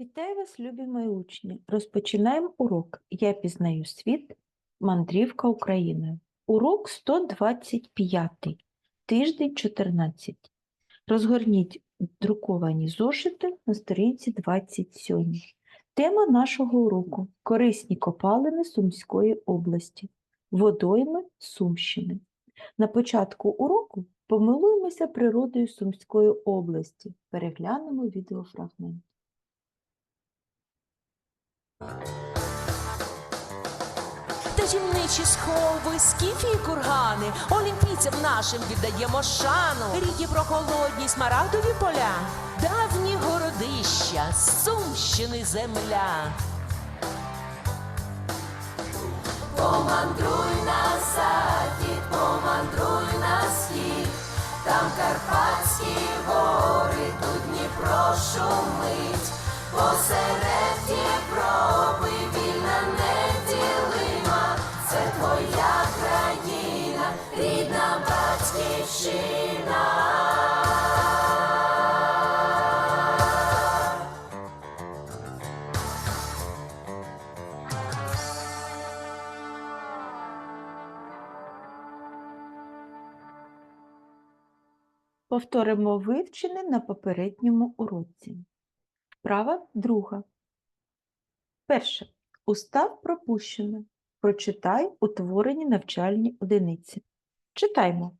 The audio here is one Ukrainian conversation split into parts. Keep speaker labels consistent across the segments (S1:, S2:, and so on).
S1: Вітаю вас, любі мої учні! Розпочинаємо урок. Я пізнаю світ. Мандрівка Україною. Урок 125, тиждень 14. Розгорніть друковані зошити на сторінці 27. Тема нашого уроку корисні копалини Сумської області, водойми Сумщини. На початку уроку помилуємося природою Сумської області. Переглянемо відеофрагмент.
S2: Таємничі схови, скіфі і кургани, олімпійцям нашим віддаємо шану. Ріки прохолодні, смарагдові поля, давні городища, сумщини земля. Помандруй на захід, помандруй на схід, там Карпатські гори, тут Дніпро шумить, посеред Європи вільна це твоя країна, рідна батьківщина.
S1: Повторимо вивчене на попередньому уроці. Вправа друга. Перше. Устав пропущено. Прочитай утворені навчальні одиниці. Читаймо.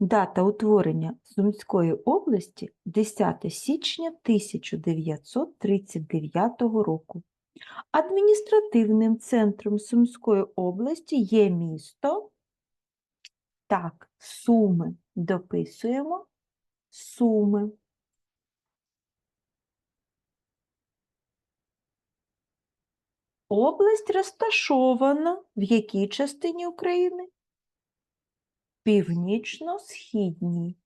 S1: Дата утворення Сумської області 10 січня 1939 року. Адміністративним центром Сумської області є місто. Так, Суми. Дописуємо Суми. Область розташована в якій частині України? Північно-східній.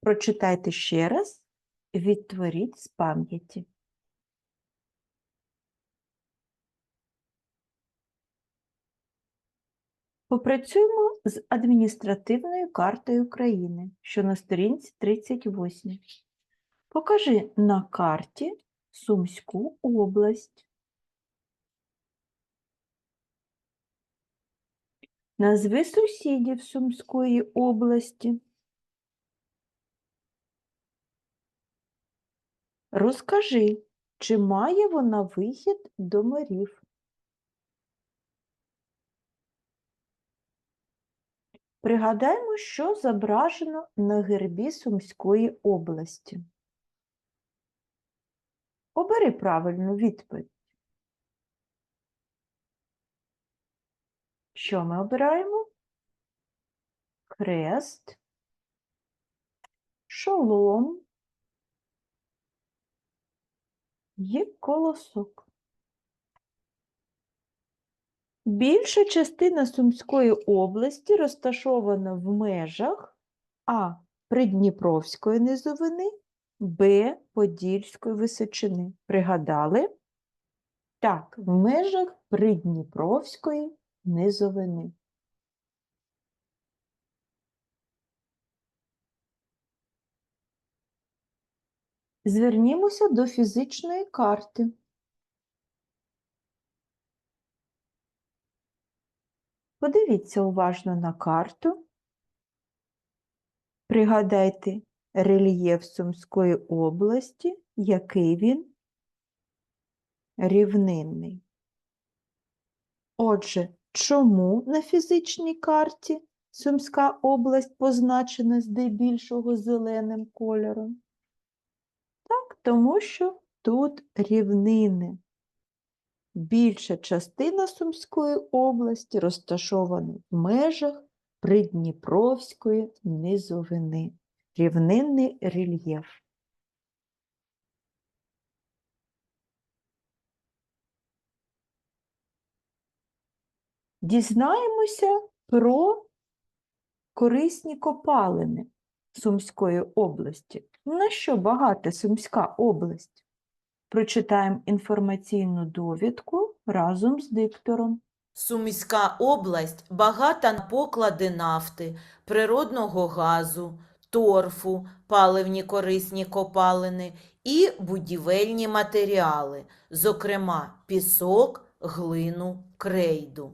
S1: Прочитайте ще раз, відтворіть з пам'яті. Попрацюємо з адміністративною картою України, що на сторінці 38. Покажи на карті Сумську область. Назви сусідів Сумської області. Розкажи, чи має вона вихід до морів? Пригадаємо, що зображено на гербі Сумської області. Обери правильну відповідь. Що ми обираємо? Хрест, шолом і колосок. Більша частина Сумської області розташована в межах А. Придніпровської низовини, Б. Подільської височини. Пригадали? Так, в межах Придніпровської низовини. Звернімося до фізичної карти. Подивіться уважно на карту. Пригадайте рельєф Сумської області, який він рівнинний. Отже, чому на фізичній карті Сумська область позначена здебільшого зеленим кольором? Так, тому що тут рівнини. Більша частина Сумської області розташована в межах Придніпровської низовини. Рівнинний рельєф. Дізнаємося про корисні копалини Сумської області. На що багата Сумська область? Прочитаємо інформаційну довідку разом з диктором.
S3: Сумська область багата на поклади нафти, природного газу, торфу, паливні корисні копалини і будівельні матеріали, зокрема пісок, глину, крейду.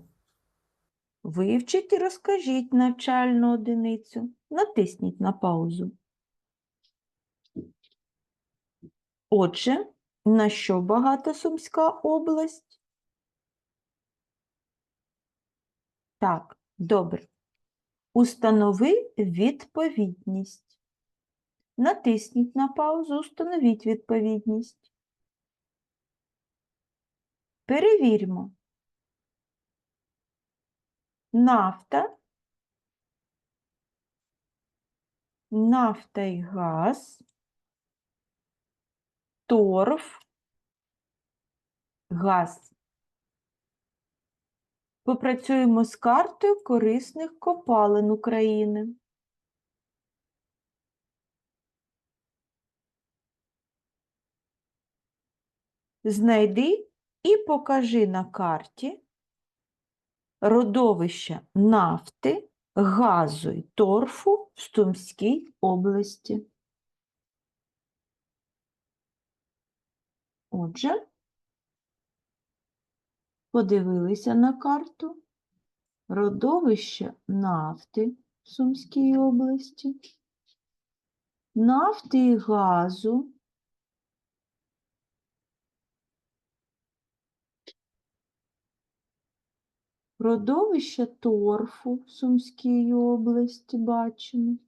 S1: Вивчіть і розкажіть навчальну одиницю. Натисніть на паузу. Отже, на що багата Сумська область? Так, добре. Установи відповідність. Натисніть на паузу, установіть відповідність. Перевіримо. Нафта, нафта і газ, торф, газ. Попрацюємо з картою корисних копалин України. Знайди і покажи на карті родовища нафти, газу і торфу в Сумській області. Отже, подивилися на карту. Родовища нафти в Сумській області, нафти і газу, родовища торфу в Сумській області бачимо.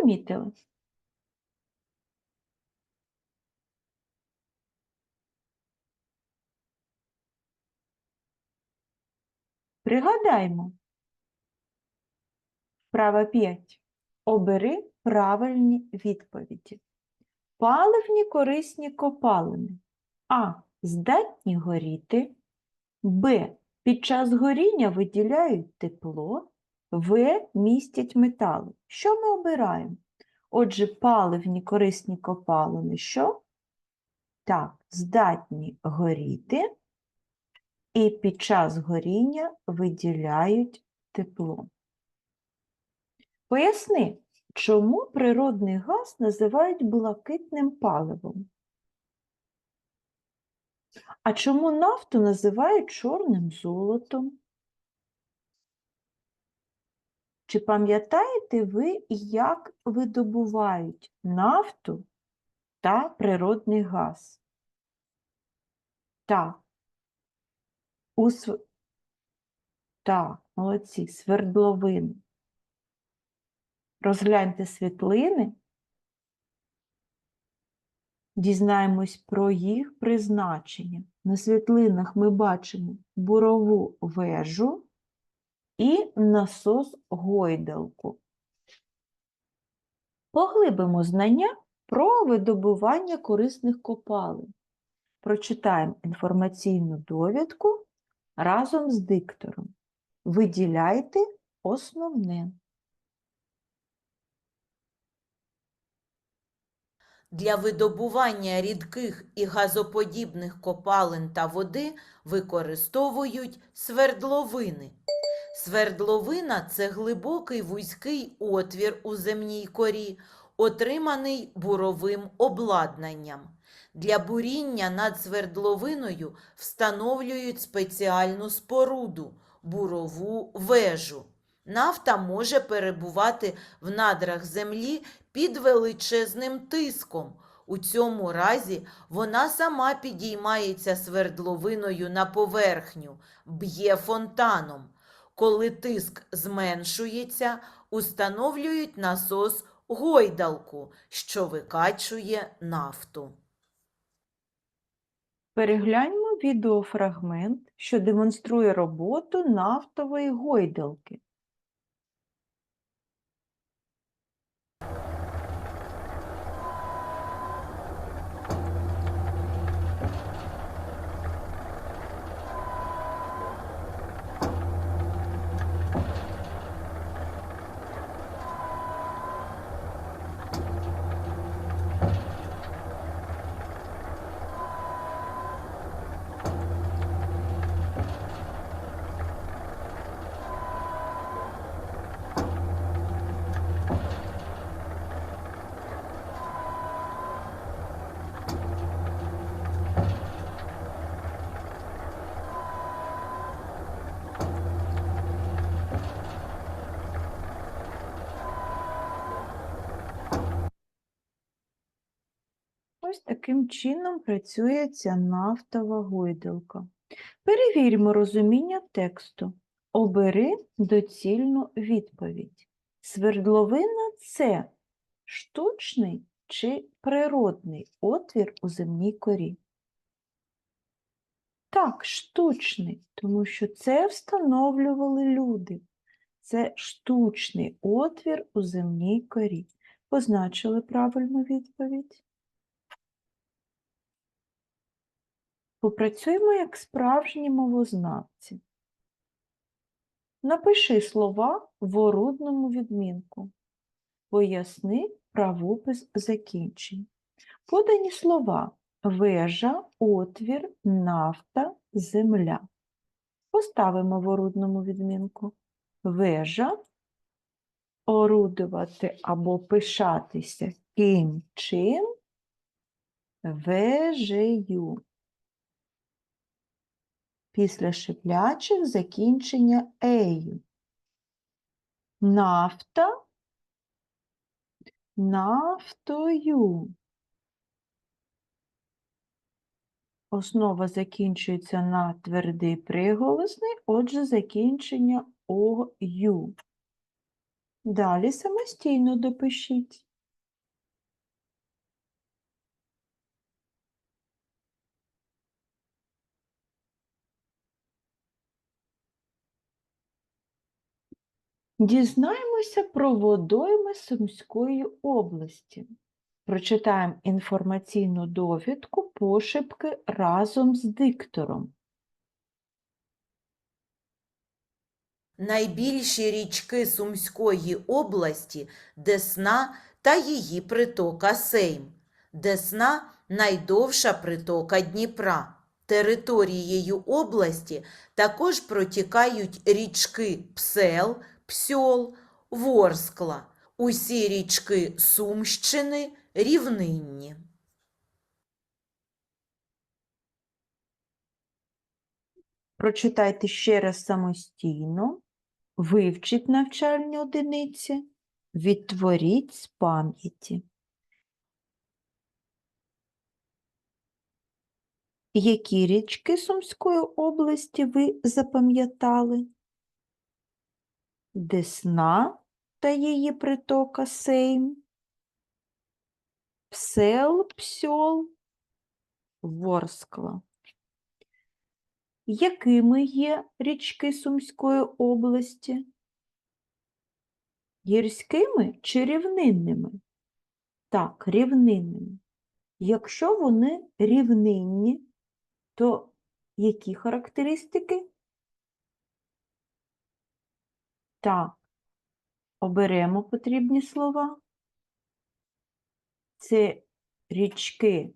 S1: Помітили. Пригадаймо. Права 5. Обери правильні відповіді. Паливні корисні копалини. А. Здатні горіти. Б. Під час горіння виділяють тепло. В. Містять метали. Що ми обираємо? Отже, паливні корисні копалини що? Так, здатні горіти і під час горіння виділяють тепло. Поясни, чому природний газ називають блакитним паливом? А чому нафту називають чорним золотом? Чи пам'ятаєте ви, як видобувають нафту та природний газ? Так. У св... Так, молодці, свердловини. Розгляньте світлини, дізнаємось про їх призначення. На світлинах ми бачимо бурову вежу і насос гойдалку. Поглибимо знання про видобування корисних копалин. Прочитаємо інформаційну довідку разом з диктором. Виділяйте основне.
S3: Для видобування рідких і газоподібних копалин та води використовують свердловини. Свердловина це глибокий вузький отвір у земній корі, отриманий буровим обладнанням. Для буріння над свердловиною встановлюють спеціальну споруду бурову вежу. Нафта може перебувати в надрах землі під величезним тиском. У цьому разі вона сама підіймається свердловиною на поверхню, б'є фонтаном. Коли тиск зменшується, установлюють насос гойдалку, що викачує нафту.
S1: Перегляньмо відеофрагмент, що демонструє роботу нафтової гойдалки. Таким чином працює ця нафтова гойдалка. Перевіримо розуміння тексту. Обери доцільну відповідь. Свердловина це штучний чи природний отвір у земній корі? Так, штучний, тому що це встановлювали люди. Це штучний отвір у земній корі. Позначили правильну відповідь. Попрацюємо як справжні мовознавці. Напиши слова в орудному відмінку. Поясни правопис закінчень. Подані слова вежа, отвір, нафта, земля. Поставимо в орудному відмінку. Вежа орудувати або пишатися ким чим вежею. Після шиплячих закінчення ею. Нафта нафтою. Основа закінчується на твердий приголосний, отже, закінчення ою. Далі самостійно допишіть. Дізнаємося про водойми Сумської області. Прочитаємо інформаційну довідку пошепки разом з диктором.
S3: Найбільші річки Сумської області Десна та її притока Сейм. Десна найдовша притока Дніпра. Територією області також протікають річки Псел, Псьол, Ворскла. Усі річки Сумщини рівнинні.
S1: Прочитайте ще раз самостійно, вивчіть навчальні одиниці, відтворіть з пам'яті. Які річки Сумської області ви запам'ятали? Десна та її притока Сейм, Псел, Псьол, Ворскла. Якими є річки Сумської області? Гірськими чи рівнинними? Так, рівнинними. Якщо вони рівнинні, то які характеристики? Так, оберемо потрібні слова. Це річки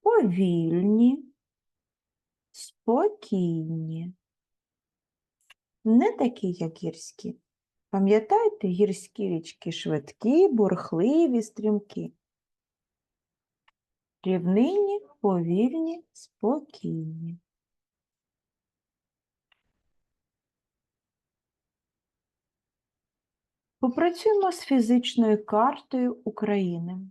S1: повільні, спокійні. Не такі, як гірські. Пам'ятаєте, гірські річки швидкі, бурхливі, стрімкі. Рівнинні, повільні, спокійні. Попрацюємо з фізичною картою України.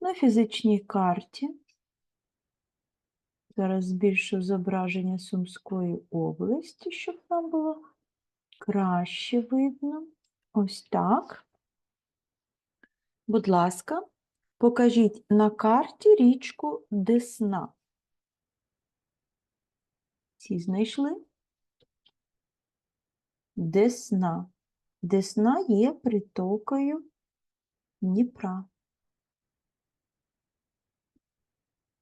S1: На фізичній карті зараз збільшу зображення Сумської області, щоб нам було краще видно. Ось так. Будь ласка, покажіть на карті річку Десна. Всі знайшли? Десна. Десна є притокою Дніпра.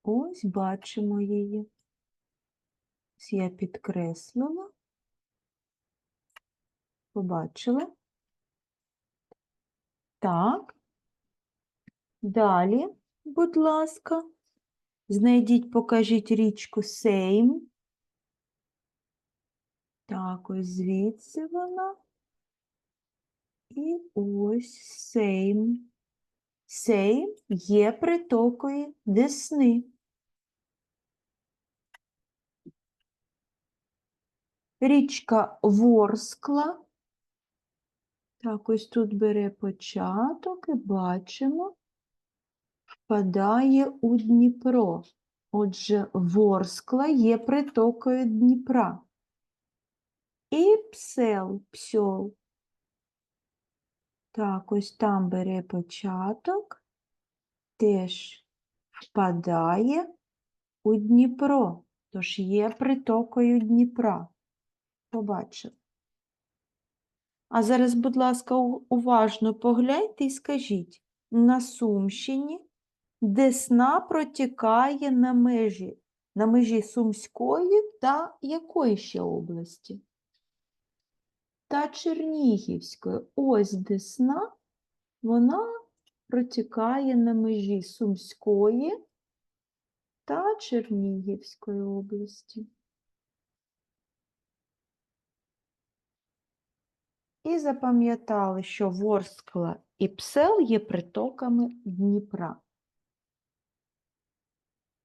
S1: Ось бачимо її. Ось я підкреслила. Побачили? Так. Далі, будь ласка, знайдіть, покажіть річку Сейм. Так, ось звідси вона. І ось Сейм. Сейм є притокою Десни. Річка Ворскла Так, ось тут бере початок і бачимо, впадає у Дніпро. Отже, Ворскла є притокою Дніпра. І псел, псьол. Так, ось там бере початок, теж впадає у Дніпро, тож є притокою Дніпра. Побачив. А зараз, будь ласка, уважно погляньте і скажіть, на Сумщині Десна протікає на межі, на межі Сумської та якої ще області? Та Чернігівської. Ось Десна, вона протікає на межі Сумської та Чернігівської області. І запам'ятали, що Ворскла і Псел є притоками Дніпра.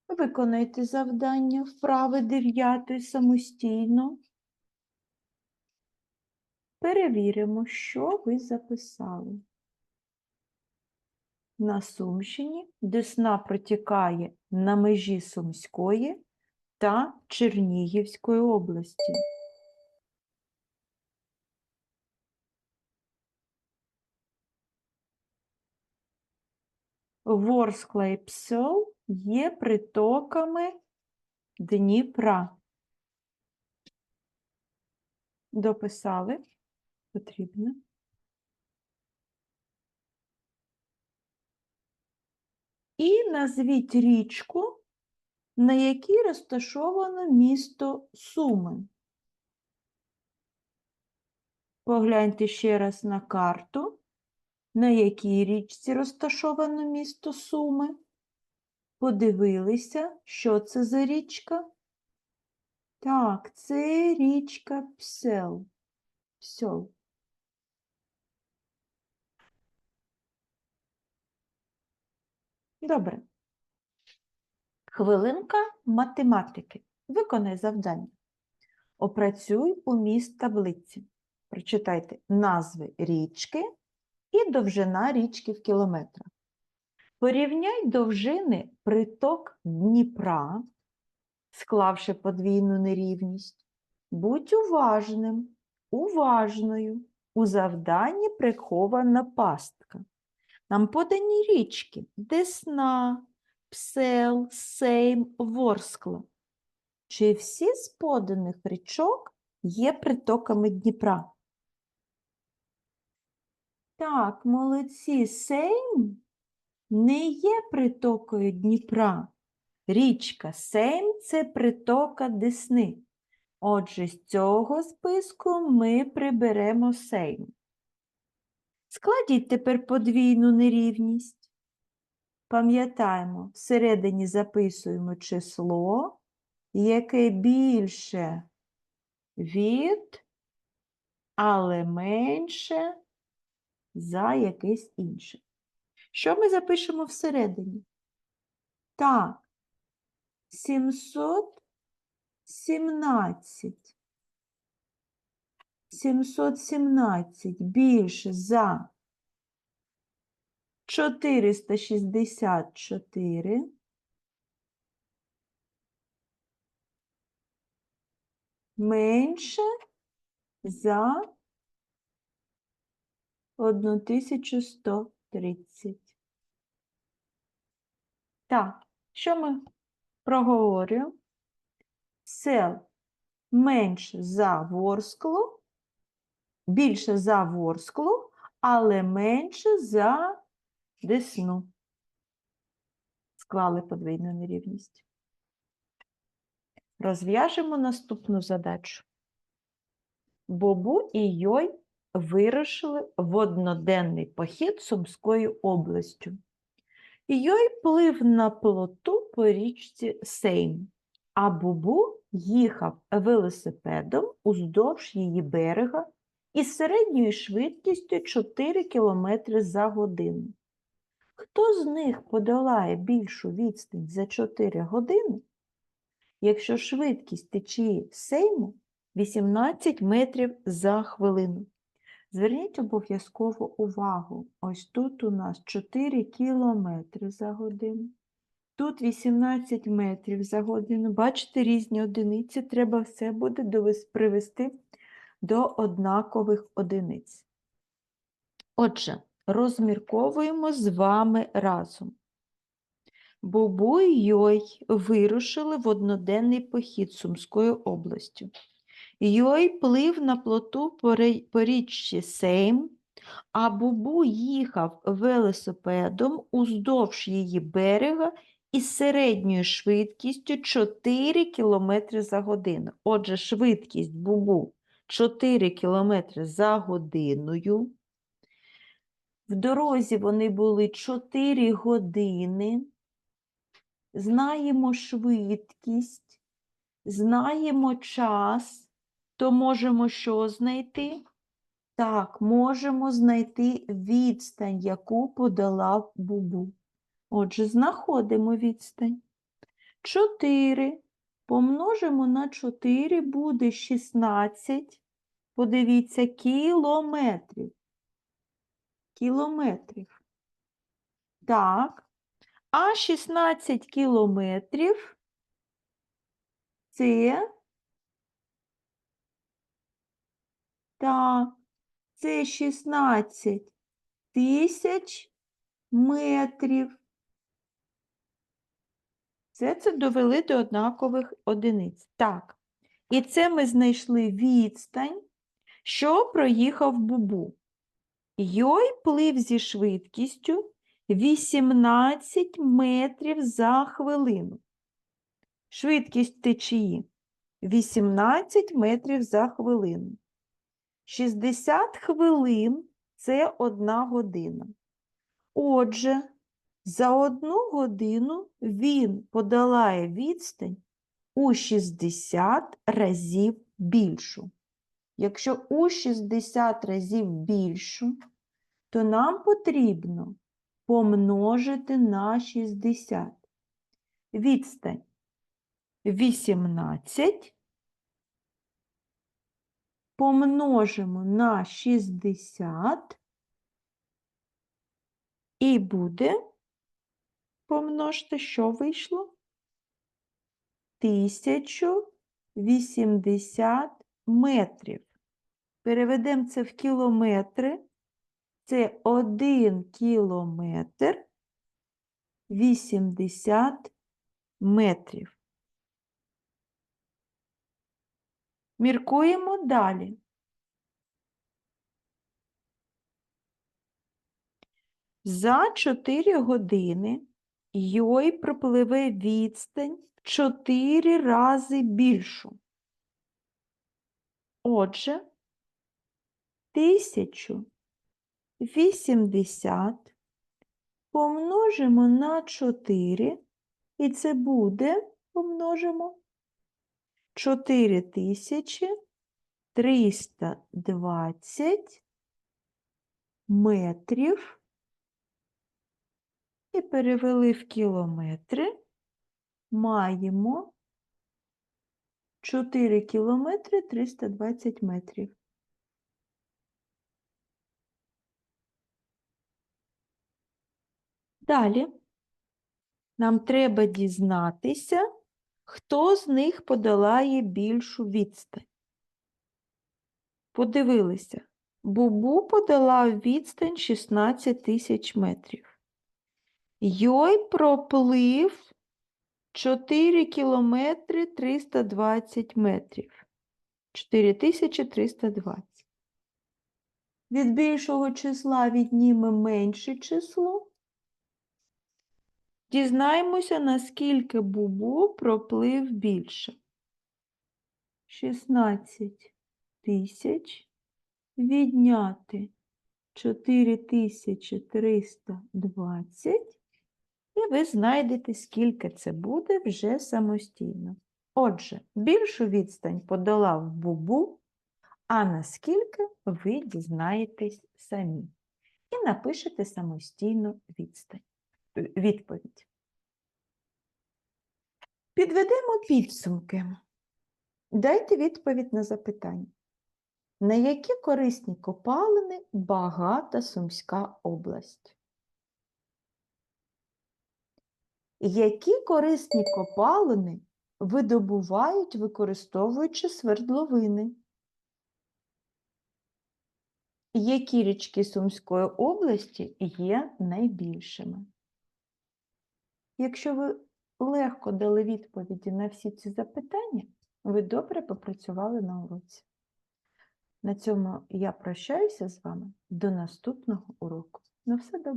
S1: Виконайте завдання вправи 9 самостійно. Перевіримо, що ви записали. На Сумщині Десна протікає на межі Сумської та Чернігівської області. Ворскла і Псел є притоками Дніпра. Дописали? Потрібно. І назвіть річку, на якій розташовано місто Суми. Погляньте ще раз на карту, на якій річці розташовано місто Суми. Подивилися, що це за річка? Так, це річка Псел. Псел. Добре. Хвилинка математики. Виконай завдання. Опрацюй уміст таблиці. Прочитайте назви річки і довжина річки в кілометрах. Порівняй довжини приток Дніпра, склавши подвійну нерівність. Будь уважним, уважною. У завданні прихована пастка. Нам подані річки Десна, Псел, Сейм, Ворскла. Чи всі з поданих річок є притоками Дніпра? Так, молодці, Сейм не є притокою Дніпра. Річка Сейм це притока Десни. Отже, з цього списку ми приберемо Сейм. Складіть тепер подвійну нерівність. Пам'ятаємо, всередині записуємо число, яке більше від, але менше за якесь інше. Що ми запишемо всередині? Так, 717. 717 більше за 464 менше за 1130. Так, що ми проговорюємо? Сел менше за Ворсклу, більше за Ворсклу, але менше за Десну. Склали подвійну нерівність. Розв'яжемо наступну задачу. Бобу і Йой вирушили в одноденний похід Сумською областю. Йой плив на плоту по річці Сейм, а Бубу їхав велосипедом уздовж її берега із середньою швидкістю 4 км за годину. Хто з них подолає більшу відстань за 4 години, якщо швидкість течії Сейму 18 метрів за хвилину? Зверніть обов'язково увагу. Ось тут у нас 4 кілометри за годину. Тут 18 метрів за годину. Бачите, різні одиниці. Треба все буде привести до однакових одиниць. Отже, розмірковуємо з вами разом. Бубу і Йой вирушили в одноденний похід Сумською областю. Йой плив на плоту по річці Сейм, а Бубу їхав велосипедом уздовж її берега із середньою швидкістю 4 км за годину. Отже, швидкість Бубу 4 км за годиною. В дорозі вони були 4 години. Знаємо швидкість, знаємо час, то можемо що знайти? Так, можемо знайти відстань, яку подолав Бубу. Отже, знаходимо відстань. 4 помножимо на 4 буде 16. Подивіться, кілометрів. Кілометрів. Так. А 16 кілометрів це так, це 16 тисяч метрів. Це це довели до однакових одиниць. Так. І це ми знайшли відстань, що проїхав Бубу. Йой плив зі швидкістю 18 метрів за хвилину. Швидкість течії 18 метрів за хвилину. 60 хвилин це одна година. Отже, за одну годину він подолає відстань у 60 разів більшу. Якщо у 60 разів більшу, то нам потрібно помножити на 60. Відстань 18 помножимо на 60 і буде, помножте, що вийшло? 1080 метрів. Переведемо це в кілометри. Це 1 кілометр 80 метрів. Міркуємо далі. За 4 години Йой пропливе відстань в 4 рази більшу. Отже, 1080 помножимо на 4, і це буде, помножимо, 4320 метрів і перевели в кілометри, маємо 4 кілометри 320 метрів. Далі нам треба дізнатися, хто з них подолає більшу відстань. Подивилися, Бубу подолав відстань 16 тисяч метрів. Йой проплив 4 кілометри 320 метрів. 4320. Від більшого числа віднімемо менше число. Дізнаємося, наскільки Бубу проплив більше. 16 тисяч відняти 4320 і ви знайдете, скільки це буде вже самостійно. Отже, більшу відстань подолав Бубу, а наскільки ви дізнаєтесь самі. І напишете самостійно відстань, е, відповідь. Підведемо підсумки. Дайте відповідь на запитання. На які корисні копалини багата Сумська область? Які корисні копалини видобувають, використовуючи свердловини? Які річки Сумської області є найбільшими? Якщо ви легко дали відповіді на всі ці запитання, ви добре попрацювали на уроці. На цьому я прощаюся з вами до наступного уроку. На все добре.